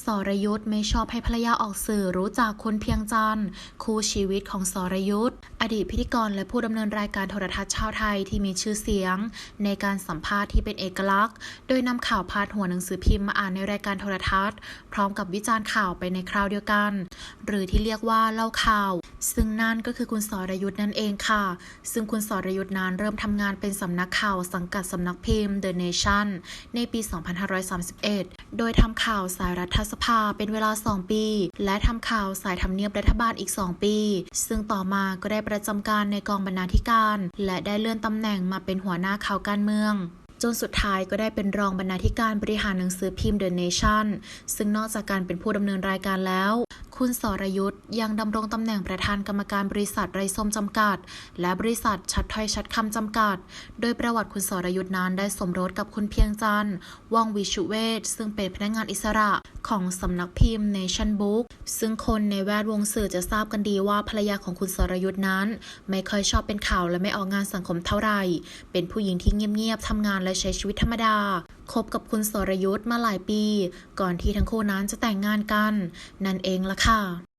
สรยุทธ์ไม่ชอบให้ภรรยาออกสื่อรู้จักคุณเพียงจันทร์คู่ชีวิตของสรยุทธ์อดีตพิธีกรและผู้ดำเนินรายการโทรทัศน์ชาวไทยที่มีชื่อเสียง ในการสัมภาษณ์ที่เป็นเอกลักษณ์ โดยนำข่าวพาดหัวหนังสือพิมพ์มาอ่านในรายการโทรทัศน์ พร้อมกับวิจารณ์ข่าวไปในคราวเดียวกัน หรือที่เรียกว่าเล่าข่าว ซึ่งนั่นก็คือคุณสรยุทธ์นั่นเองค่ะ ซึ่งคุณสรยุทธ์นั้นเริ่มทำงานเป็นสำนักข่าวสังกัดสำนักพิมพ์ The Nation ในปี 2531 โดยทำข่าวสายรัฐสภาเป็นเวลา 2 ปี และทำข่าวสายทำเนียบรัฐบาลอีก 2 ปี ซึ่งต่อมาก็ได้ประจำการในกองบรรณาธิการ และได้เลื่อนตำแหน่งมาเป็นหัวหน้าข่าวการเมืองจนสุดท้ายก็ได้เป็นรองบรรณาธิการบริหารหนังสือพิมพ์ The Nation ซึ่งนอกจากการเป็นผู้ดำเนินรายการแล้ว คุณสรยุทธ์ยังดำรงตำแหน่งประธานกรรมการบริษัทไรส้มจำกัด และบริษัทชัดถ้อยชัดคำจำกัด โดยประวัติคุณสรยุทธ์นั้นได้สมรสกับคุณเพียงจันทร์ว่องวิชุเวศซึ่งเป็นพนักงานอิสระของสำนักพิมพ์ Nation Book ซึ่งคนในแวดวงสื่อจะทราบกันดีว่าภรรยาของคุณสรยุทธ์นั้น ไม่ค่อยชอบเป็นข่าวและไม่ออกงานสังคมเท่าไหร่ เป็นผู้หญิงที่เงียบๆทำงานและใช้ชีวิตธรรมดา คบกับคุณสรยุทธ์มาหลายปี ก่อนที่ทั้งคู่นั้นจะแต่งงานกัน นั่นเองล่ะค่ะ